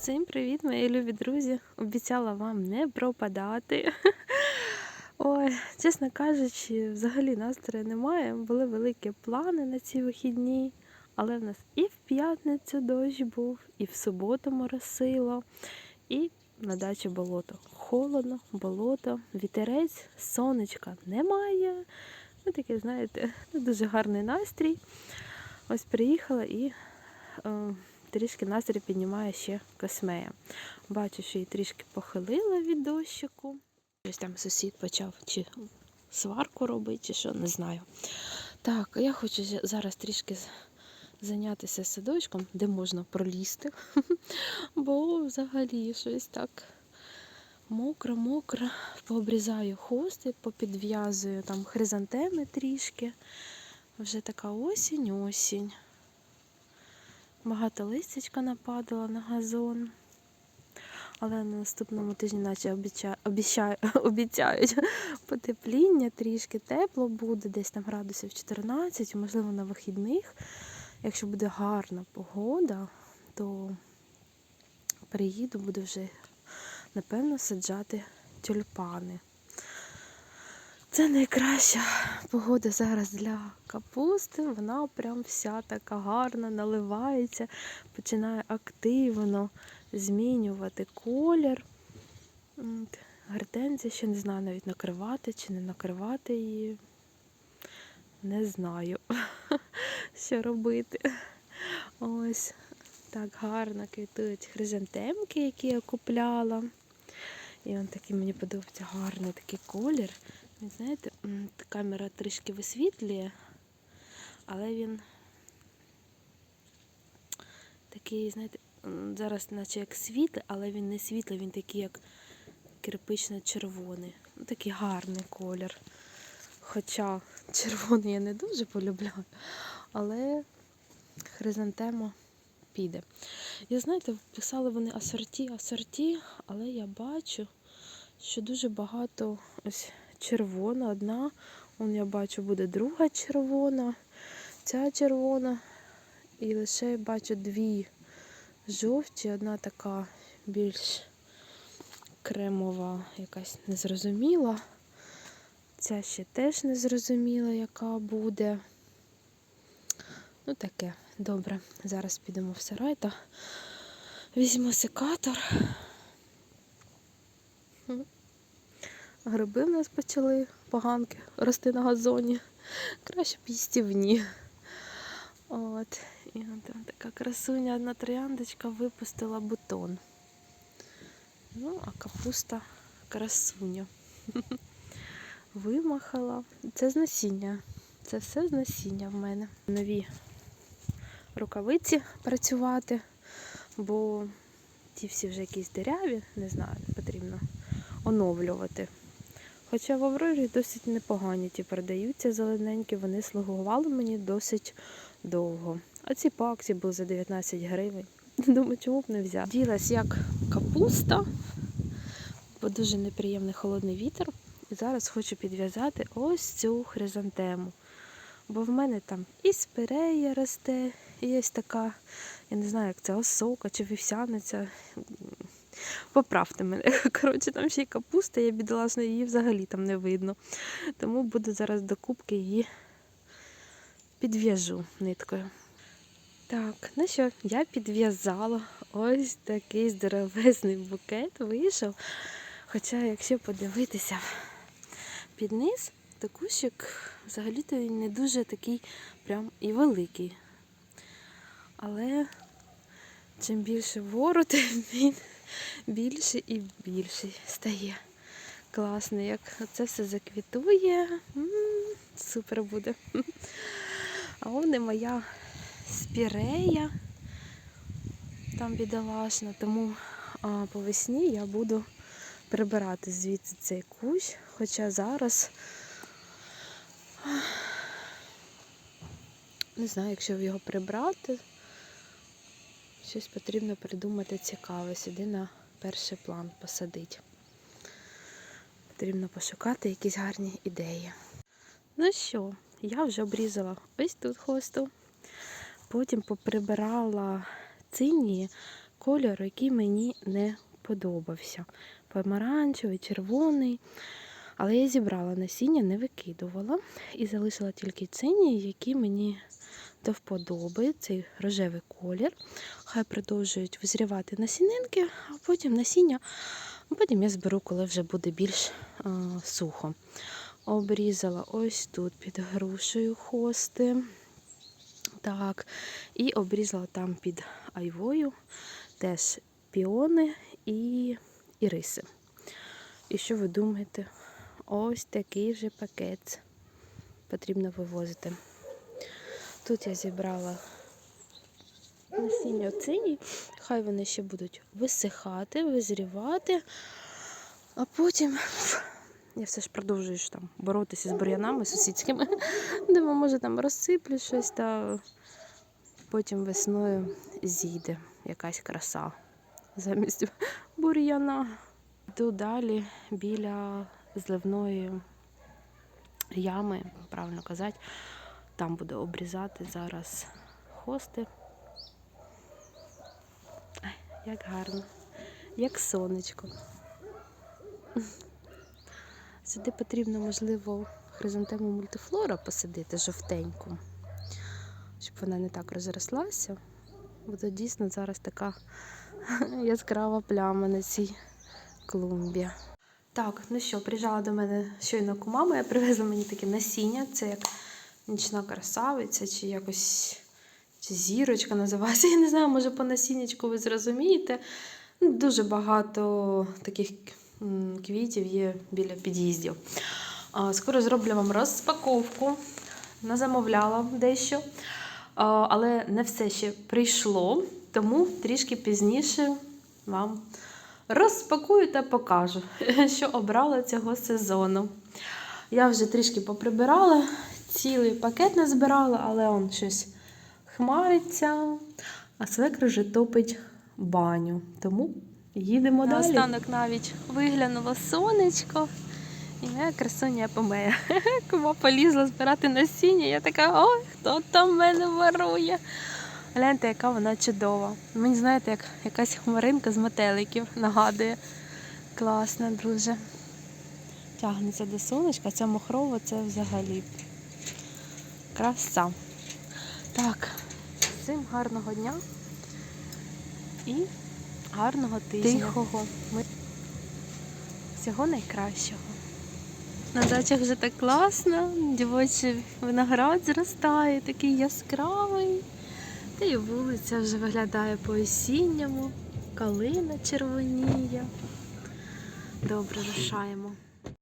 Всім привіт, мої любі друзі! Обіцяла вам не пропадати. Ой, чесно кажучи, взагалі настрою немає. Були великі плани на ці вихідні, але в нас і в п'ятницю дощ був, і в суботу моросило, і на дачі болото. Холодно, болото, вітерець, сонечка немає. Ну, такий, знаєте, дуже гарний настрій. Ось приїхала і. Е, трішки настрій піднімає ще космея. Бачу, що її трішки похилила від дощику. Ось там сусід почав чи сварку робити, чи що, не знаю. Так, я хочу зараз трішки зайнятися садочком, де можна пролізти. Бо взагалі щось так мокро-мокро. Пообрізаю хости, попідв'язую там хризантеми трішки. Вже така осінь, осінь. Багато листячка нападало на газон. Але на наступному тижні, наче обіця... обіцяю... обіцяють потепління, трішки тепло буде, десь там градусів 14, можливо, на вихідних. Якщо буде гарна погода, то приїду, буду вже, напевно, саджати тюльпани. Це найкраща погода зараз для капусти. Вона прям вся така гарна, наливається, починає активно змінювати колір. Гортензія ще не знаю навіть накривати чи не накривати її. Не знаю, що робити. Ось так гарно квітують хризантемки, які я купляла. І він такий мені подобається гарний такий колір. Він, знаєте, камера трішки висвітлює, але він такий, знаєте, зараз наче як світлий, але він не світлий, він такий, як кирпично-червоний. Ну, такий гарний колір. Хоча червоний я не дуже полюбляю, але хризантема піде. Я знаєте, писали вони асорті, асорті, але я бачу, що дуже багато ось червона одна. Он я бачу, буде друга червона, ця червона. І лише бачу дві жовті, одна така більш кремова, якась незрозуміла. Ця ще теж незрозуміла, яка буде. Ну таке, добре. Зараз підемо в сарай та візьму секатор. Гриби в нас почали поганки рости на газоні. Краще б їстівні. От. І там така красуня, одна трояндочка випустила бутон. Ну, а капуста красуня. Вимахала. Це з насіння. Це все з насіння в мене. Нові рукавиці працювати, бо ті всі вже якісь деряві, не знаю, потрібно оновлювати. Хоча в Аврорі досить непогані ті продаються зелененькі, вони слугували мені досить довго. А ці по акції були за 19 гривень. Думаю, чому б не взяти. Ділась як капуста, бо дуже неприємний холодний вітер. І зараз хочу підв'язати ось цю хризантему. Бо в мене там і спирея росте, і є така, я не знаю, як це осока чи вівсяниця. Поправте мене. Коротше, там ще й капуста, я бідолашна, її взагалі там не видно. Тому буду зараз до кубки її підв'яжу ниткою. Так, ну що, я підв'язала ось такий здоровезний букет вийшов. Хоча, якщо подивитися під низ, то кущик взагалі-то він не дуже такий прям і великий. Але чим більше вгору, тим він більше і більше стає. Класно, як це все заквітує. Супер буде. А вон і моя спірея. Там бідолашна, тому а, по весні я буду прибирати звідси цей кущ. Хоча зараз не знаю, якщо його прибрати, щось потрібно придумати цікаве, сюди на перший план посадити. Потрібно пошукати якісь гарні ідеї. Ну що, я вже обрізала ось тут хвосту. Потім поприбирала цині кольору, який мені не подобався. Помаранчевий, червоний. Але я зібрала насіння, не викидувала і залишила тільки цині, які мені до вподоби. Цей рожевий колір. Хай продовжують визрівати насінинки, а потім насіння. а Потім я зберу, коли вже буде більш а, сухо. Обрізала ось тут під грушею хости. Так, і обрізала там під айвою теж піони і іриси. І що ви думаєте? Ось такий же пакет потрібно вивозити. Тут я зібрала насіння цині, хай вони ще будуть висихати, визрівати, а потім я все ж продовжую там боротися з бур'янами сусідськими. Думаю, може там розсиплю щось та потім весною зійде якась краса замість бур'яна. Йду далі біля зливної ями, правильно казати. Там буду обрізати зараз хости. Як гарно, як сонечко. Сюди потрібно, можливо, хризантему мультифлора посадити жовтеньку, щоб вона не так розрослася. Бо то дійсно зараз така яскрава пляма на цій клумбі. Так, ну що, приїжджала до мене щойно кума моя, привезла мені таке насіння. Це як нічна красавиця, чи якось чи зірочка називається. Я не знаю, може по насіннячку ви зрозумієте. Ну, Дуже багато таких квітів є біля під'їздів. Скоро зроблю вам розпаковку. Назамовляла дещо. Але не все ще прийшло, тому трішки пізніше вам розпакую та покажу, що обрала цього сезону. Я вже трішки поприбирала, цілий пакет назбирала, але он щось хмариться, а свекр вже топить баню. Тому їдемо далі. Останок навіть виглянуло сонечко. І моя красуня помеє. Кума полізла збирати насіння. Я така, ой, хто там мене ворує. Гляньте, яка вона чудова. Мені, знаєте, як якась хмаринка з метеликів нагадує. Класно дуже. Тягнеться до сонечка, ця мохрова це взагалі краса. Так, всім гарного дня і гарного тижня. Тихого. Ми... Всього найкращого. На дачах вже так класно, дівочий виноград зростає, такий яскравий. Та й вулиця вже виглядає по-осінньому, калина червоніє. Добре, рушаємо.